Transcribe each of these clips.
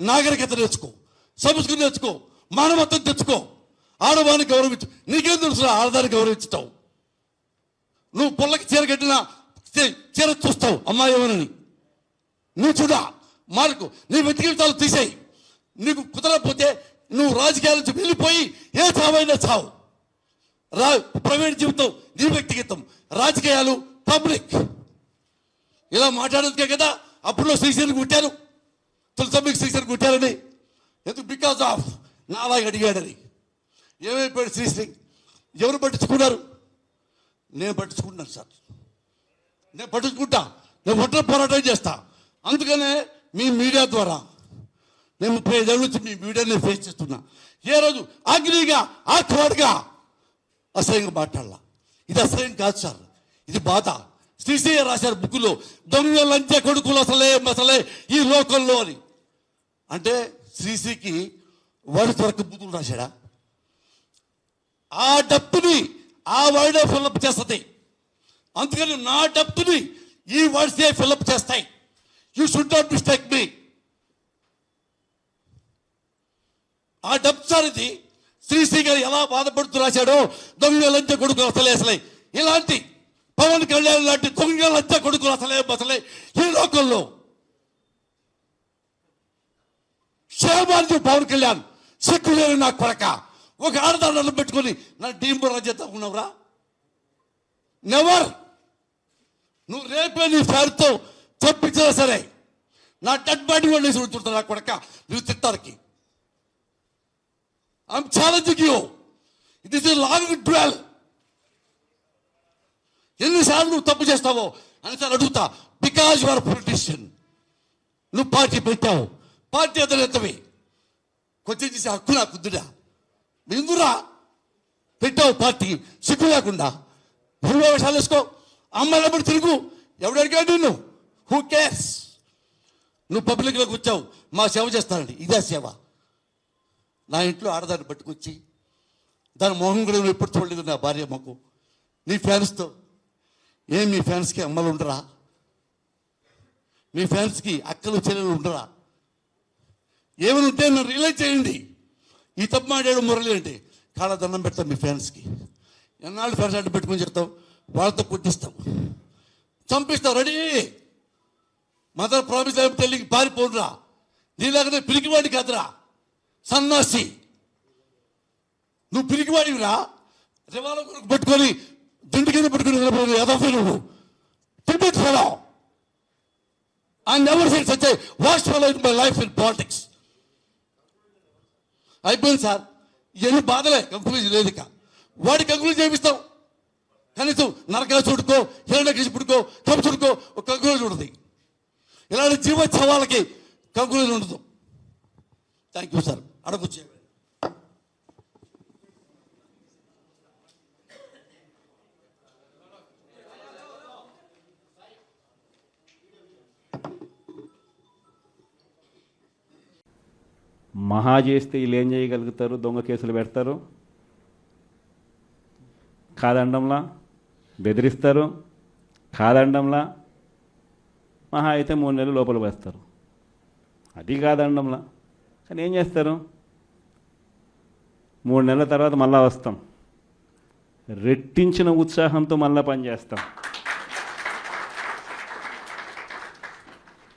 నాగరికత నేర్చుకో సంస్కృతి నేర్చుకో మానవత్వం తెచ్చుకో. ఆడవాన్ని గౌరవించు. నీకేం తెలుసు ఆడదాన్ని గౌరవించుతావు నువ్వు పుల్లకి చీర కట్టినా చీర చూస్తావు అమ్మాయి ఎవరని? నువ్వు చూడా మార్కు. నీ వెతికితాలు తీసేయి. నీకు కుదరకపోతే నువ్వు రాజకీయాల నుంచి వెళ్ళిపోయి ఏ చావైనా చావు. రా ప్రైవేట్ జీవితం నీ వ్యక్తిగతం. రాజకీయాలు పబ్లిక్. ఇలా మాట్లాడేందుకే కదా? అప్పుడు శ్రీశ్రీని కుట్టారు. తులసమ్మికి శ్రీశ్రీ కుట్టారని ఎందుకు? బికాస్ ఆఫ్ నాలాగా అడిగాడని. ఏమైపోయాడు శ్రీశ్రీ? ఎవరు పట్టించుకున్నారు? నేను పట్టించుకుంటున్నాను సార్. నేను పట్టించుకుంటా. నేను ఒంటరి పోరాటం చేస్తా. అందుకనే మీ మీడియా ద్వారా నేను ముప్పై ఐదేళ్ళ నుంచి మీ మీడియాని ఫేస్ చేస్తున్నా. ఏ రోజు అగ్నిగా ఆత్వాడుగా అసహ్యంగా మాట్లాడాల. ఇది అసహ్యం కాదు సార్. ఇది బాధ. శ్రీశ్రీ రాశారు బుక్కులో దొంగ లంచ కొడుకులు అసలే అసలే ఈ లోకంలో అని. అంటే శ్రీశ్రీకి వాడి త్వరకు బుద్ధులు రాశాడా? ఆ డప్పుని ఆ వర్డే ఫిల్అప్ చేస్తుంది. అందుకని నా డప్పుని ఈ వర్డ్సే ఫిల్అప్ చేస్తాయి. You should not mistake me ఆ డబ్ సార్ ఇది శ్రీశ్రీ గారు ఎలా బాధపడుతూ రాశాడో దొంగ లంచ కొడుకు అసలే అసలే. ఇలాంటి పవన్ కళ్యాణ్ లాంటి దొంగ లంచ కొడుకులు అసలే అసలే ఈ లోకంలో. క్షేమాన్ని పవన్ కళ్యాణ్. సిక్కులేని నా కొరక ఒక ఆడదాన్ని పెట్టుకొని నా టీం రాజ్యత ఉన్నావురా? నెవర్ నువ్వు రేపే నీ ఫ్యాన్తో చెప్పించినా సరే నా డెడ్ బాడీ వాళ్ళు వేసి నా కొడక. నువ్వు తిట్టానికి I'm challenging you it is long dwell ఎన్నిసార్లు నువ్వు తప్పు చేస్తావో అనిసార్లు అడుగుతా బికాజ్ యువర్ పొలిటీషియన్ నువ్వు పార్టీ పెట్టావు. పార్టీ అతనేతవి కొంచెం చేసే హక్కు నాకు ఉందిరా. ఎందురా పెట్టావు పార్టీ సిగ్గు లేకుండా. నువ్వే వేషాలు వేసుకో. అమ్మాయిలప్పుడు తిరుగు. ఎవడు అడిగాడు నిన్ను? హూ కేర్స్ నువ్వు పబ్లిక్లోకి వచ్చావు. మా సేవ చేస్తానండి. ఇదే సేవ. నా ఇంట్లో ఆడదాన్ని పట్టుకొచ్చి దాని మొహం కూడా నువ్వు ఎప్పుడు చూడలేదు నా భార్య మాకు. నీ ఫ్యాన్స్తో. ఏం మీ ఫ్యాన్స్కి అమ్మలు ఉండరా? మీ ఫ్యాన్స్కి అక్కలు చెల్లెలు ఉండరా? ఏమైనా ఉంటే నన్ను రియలైజ్ చేయండి. ఈ తప్పు మాట్లాడు మురళి అంటే కాళ్ళ దండం పెడతాం మీ ఫ్యాన్స్కి ఎన్నాళ్ళు ఫ్యాన్స్ అడ్డు పెట్టుకొని చెప్తాం వాళ్ళతో కొట్టిస్తాం. చంపిస్తాం రెడీ! మదర్ ప్రామిస్ అయిన తల్లికి పారిపోడురా నీలాగనే పిరికివాడి కాదురా. సన్నాసి! నువ్వు పిరికివాడివిరా? రివాల కొరకు పెట్టుకొని దిండు కింద పెట్టుకుని నిలబడి ఎదఫీ నువ్వు. Tibet fellow I never seen such vast fellow in my life in politics అయిపోయింది సార్. ఇవన్నీ బాధలే కంక్లూజన్ లేదు ఇక. వాడి కంక్లూజన్ చేపిస్తాం. కనీసం నరకల చుడుకో హిరణ కృషి పుడుకో కప్పు చుడుకో ఒక కంక్లూజన్ ఉంటుంది. ఇలాంటి జీవోత్సవాలకి కంక్లూజన్ ఉండదు. థ్యాంక్ యూ సార్ అడగొచ్చే మహా చేస్తే వీళ్ళు ఏం చేయగలుగుతారు? దొంగ కేసులు పెడతారు. కాదండంలా బెదిరిస్తారు. కాదండంలా మహా అయితే మూడు నెలలు లోపల వేస్తారు అది కాదండంలా. కానీ ఏం చేస్తారు? మూడు నెలల తర్వాత మళ్ళా వస్తాం. రెట్టించిన ఉత్సాహంతో మళ్ళా పనిచేస్తాం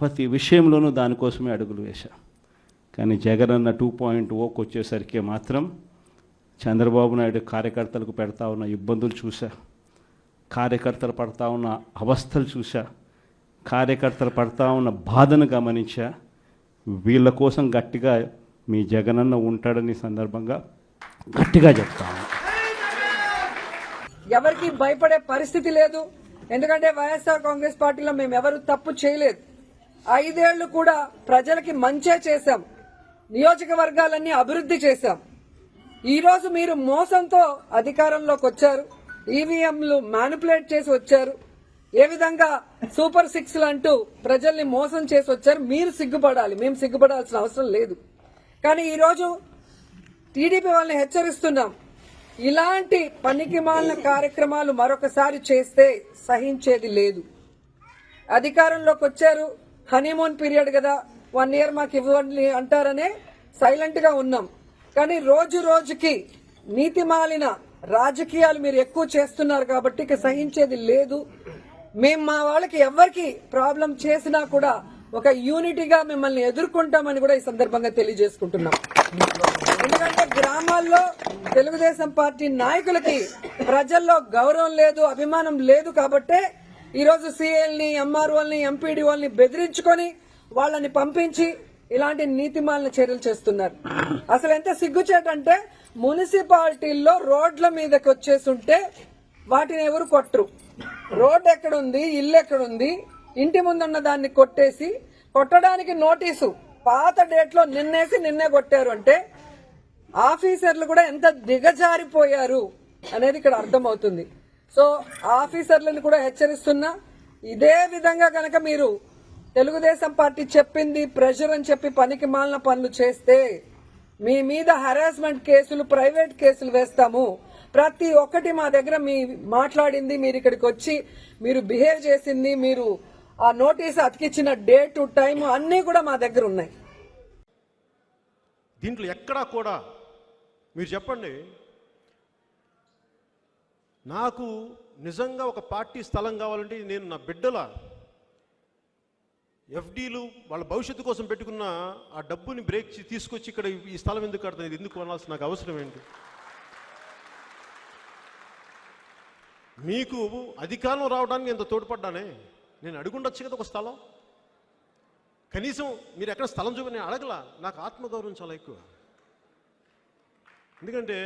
ప్రతి విషయంలోనూ దానికోసమే అడుగులు వేశా. కానీ జగన్ అన్న టూ పాయింట్ ఓకి వచ్చేసరికి మాత్రం చంద్రబాబు నాయుడు కార్యకర్తలకు పెడతా ఉన్న ఇబ్బందులు చూసా కార్యకర్తలు పడతా ఉన్న అవస్థలు చూసా కార్యకర్తలు పడతా ఉన్న బాధను గమనించా. వీళ్ళ కోసం గట్టిగా మీ జగనన్న ఉంటాడని సందర్భంగా గట్టిగా చెప్తాను ఎవరికి భయపడే పరిస్థితి లేదు. ఎందుకంటే వైఎస్ఆర్ కాంగ్రెస్ పార్టీలో మేము ఎవరు తప్పు చేయలేదు. ఐదేళ్ళు కూడా ప్రజలకి మంచే చేశాం. నియోజకవర్గాలన్నీ అభివృద్ధి చేశాం. ఈరోజు మీరు మోసంతో అధికారంలోకి వచ్చారు. ఈవీఎంలు మ్యానిపులేట్ చేసి వచ్చారు. ఏ విధంగా సూపర్ సిక్స్లు అంటూ ప్రజల్ని మోసం చేసి వచ్చారు మీరు సిగ్గుపడాలి. మేము సిగ్గుపడాల్సిన అవసరం లేదు. కానీ ఈరోజు టీడీపీ వాళ్ళని హెచ్చరిస్తున్నాం. ఇలాంటి పనికి మాలిన కార్యక్రమాలు మరొకసారి చేస్తే సహించేది లేదు. అధికారంలోకి వచ్చారు. హనీమూన్ పీరియడ్ కదా. వన్ ఇయర్ మాకు ఇవ్వండి అంటారనే సైలెంట్గా ఉన్నాం. కానీ రోజు రోజుకి నీతి మాలిన రాజకీయాలు మీరు ఎక్కువ చేస్తున్నారు కాబట్టి ఇక సహించేది లేదు. మేము మా వాళ్ళకి ఎవరికి ప్రాబ్లం చేసినా కూడా ఒక యూనిటీగా మిమ్మల్ని ఎదుర్కొంటామని కూడా ఈ సందర్భంగా తెలియజేసుకుంటున్నాం. ఎందుకంటే గ్రామాల్లో తెలుగుదేశం పార్టీ నాయకులకి ప్రజల్లో గౌరవం లేదు అభిమానం లేదు కాబట్టే ఈరోజు సీఎల్ని ఎంఆర్ఓల్ని ఎంపీడీఓల్ని బెదిరించుకొని వాళ్ళని పంపించి ఇలాంటి నీతిమాలిన చర్యలు చేస్తున్నారు. అసలు ఎంత సిగ్గుచేటంటే మున్సిపాలిటీల్లో రోడ్ల మీదకి వచ్చేసుంటే వాటిని ఎవరు కొట్టరు. రోడ్ ఎక్కడుంది ఇల్లు ఎక్కడుంది ఇంటి ముందున్న దాన్ని కొట్టేసి కొట్టడానికి నోటీసు. పాత డేట్లో నిన్నేసి నిన్నే కొట్టారు అంటే ఆఫీసర్లు కూడా ఎంత దిగజారిపోయారు అనేది ఇక్కడ అర్థమవుతుంది. సో ఆఫీసర్లను కూడా హెచ్చరిస్తున్నా. ఇదే విధంగా కనుక మీరు తెలుగుదేశం పార్టీ చెప్పింది ప్రెషర్ అని చెప్పి పనికి మాలిన పనులు చేస్తే మీ మీద హరాస్మెంట్ కేసులు ప్రైవేట్ కేసులు వేస్తాము. ప్రతి ఒక్కటి మా దగ్గర మీ మాట్లాడింది మీరు ఇక్కడికి వచ్చి మీరు బిహేవ్ చేసింది మీరు ఆ నోటీస్ అతికిచ్చిన డేట్ టైం అన్నీ కూడా మా దగ్గర ఉన్నాయి. దీంట్లో ఎక్కడా కూడా మీరు చెప్పండి నాకు నిజంగా ఒక పార్టీ స్థలం కావాలంటే నేను నా బిడ్డల ఎఫ్డీలు వాళ్ళ భవిష్యత్తు కోసం పెట్టుకున్న ఆ డబ్బుని బ్రేక్ తీసుకొచ్చి ఇక్కడ ఈ స్థలం ఎందుకు కడతాను ఇది ఎందుకు అనాల్సిన నాకు అవసరం ఏంటి? మీకు అధికారం రావడానికి ఎంత తోడ్పడ్డానే? నేను అడుగుండొచ్చు కదా ఒక స్థలం? కనీసం మీరు ఎక్కడ స్థలం చూపి నేను అడగలా. నాకు ఆత్మగౌరవం చాలా ఎక్కువ. ఎందుకంటే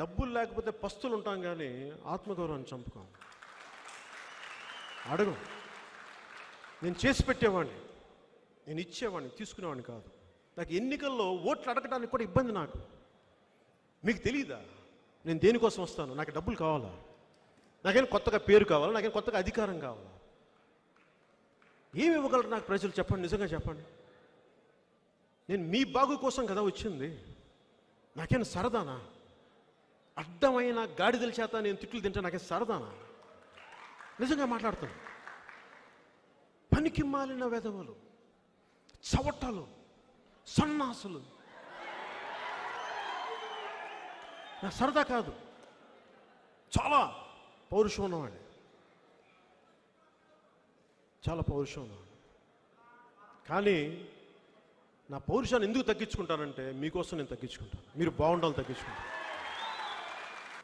డబ్బులు లేకపోతే పస్తులు ఉంటాం కానీ ఆత్మగౌరవాన్ని చంపుకోం. అడగం. నేను చేసి పెట్టేవాడిని నేను ఇచ్చేవాడిని తీసుకునేవాడిని కాదు. నాకు ఎన్నికల్లో ఓట్లు అడగడానికి కూడా ఇబ్బంది నాకు. మీకు తెలియదా నేను దేనికోసం వస్తాను? నాకు డబ్బులు కావాలా? నాకేం కొత్తగా పేరు కావాలా? నాకేం కొత్తగా అధికారం కావాలా? ఏమి ఇవ్వగలరు నాకు ప్రజలు? చెప్పండి నిజంగా చెప్పండి. నేను మీ బాగు కోసం కదా వచ్చింది. నాకేం సరదానా? అడ్డమైన గాడిదల చేత నేను తిట్లు తింటే నాకే సరదానా? నిజంగా మాట్లాడుతాను. పనికి మాలిన వెధవలు చవటలు సన్నాసులు. నా సరదా కాదు. చాలా పౌరుషం ఉన్నవాడు చాలా పౌరుషం ఉన్నవాడు కానీ నా పౌరుషాన్ని ఎందుకు తగ్గించుకుంటానంటే మీకోసం నేను తగ్గించుకుంటాను. మీరు బాగుండాలని తగ్గించుకుంటాను.